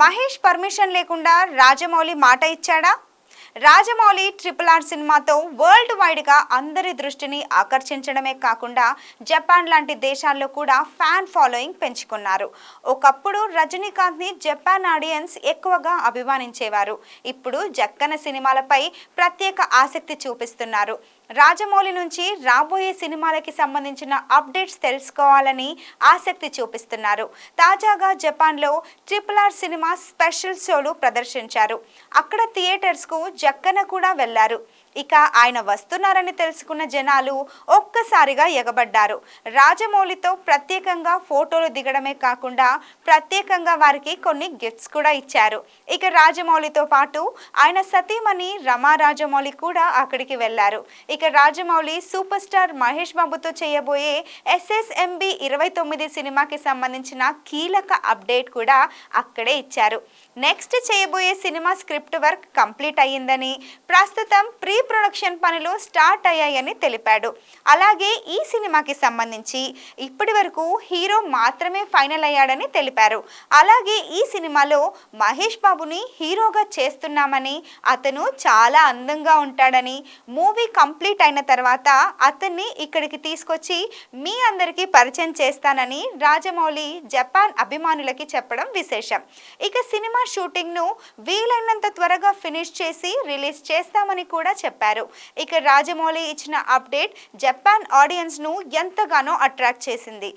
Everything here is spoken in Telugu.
మహేష్ పర్మిషన్ లేకుండా రాజమౌళి మాట ఇచ్చాడా? రాజమౌళి ట్రిపుల్ ఆర్ సినిమాతో వరల్డ్ వైడ్గా అందరి దృష్టిని ఆకర్షించడమే కాకుండా జపాన్ లాంటి దేశాల్లో కూడా ఫ్యాన్ ఫాలోయింగ్ పెంచుకున్నారు. ఒకప్పుడు రజనీకాంత్ని జపాన్ ఆడియన్స్ ఎక్కువగా అభిమానించేవారు. ఇప్పుడు జక్కన సినిమాలపై ప్రత్యేక ఆసక్తి చూపిస్తున్నారు. రాజమౌళి నుంచి రాబోయే సినిమాలకి సంబంధించిన అప్డేట్స్ తెలుసుకోవాలని ఆసక్తి చూపిస్తున్నారు. తాజాగా జపాన్లో ట్రిపుల్ ఆర్ సినిమా స్పెషల్ షోలు ప్రదర్శించారు. అక్కడ థియేటర్స్కు జక్కన కూడా వెళ్ళారు. ఇక ఆయన వస్తున్నారని తెలుసుకున్న జనాలు ఒక్కసారిగా ఎగబడ్డారు. రాజమౌళితో ప్రత్యేకంగా ఫోటోలు దిగడమే కాకుండా ప్రత్యేకంగా వారికి కొన్ని గిఫ్ట్స్ కూడా ఇచ్చారు. ఇక రాజమౌళితో పాటు ఆయన సతీమణి రమా రాజమౌళి కూడా అక్కడికి వెళ్ళారు ఇక రాజమౌళి సూపర్ స్టార్ మహేష్ బాబుతో చేయబోయే ఎస్ఎస్ఎంబి ఇరవై తొమ్మిది సినిమాకి సంబంధించిన కీలక అప్డేట్ కూడా అక్కడే ఇచ్చారు. నెక్స్ట్ చేయబోయే సినిమా స్క్రిప్ట్ వర్క్ కంప్లీట్ అయ్యిందని ప్రస్తుతం ప్రీ ప్రొడక్షన్ పనులు స్టార్ట్ అయ్యాయని తెలిపాడు. అలాగే ఈ సినిమాకి సంబంధించి ఇప్పటి వరకు హీరో మాత్రమే ఫైనల్ అయ్యాడని తెలిపారు. అలాగే ఈ సినిమాలో మహేష్ బాబుని హీరోగా చేస్తున్నామని అతను చాలా అందంగా ఉంటాడని మూవీ కంప్లీట్ అయిన తర్వాత అతన్ని ఇక్కడికి తీసుకొచ్చి మీ అందరికీ పరిచయం చేస్తానని రాజమౌళి జపాన్ అభిమానులకి చెప్పడం విశేషం. ఇక సినిమా షూటింగ్ను వీలైనంత త్వరగా ఫినిష్ చేసి రిలీజ్ చేస్తామని కూడా చెప్పారు. ఇక రాజమౌళి ఇచ్చిన అప్డేట్ జపాన్ ఆడియన్స్ను ఎంతగానో అట్రాక్ట్ చేసింది.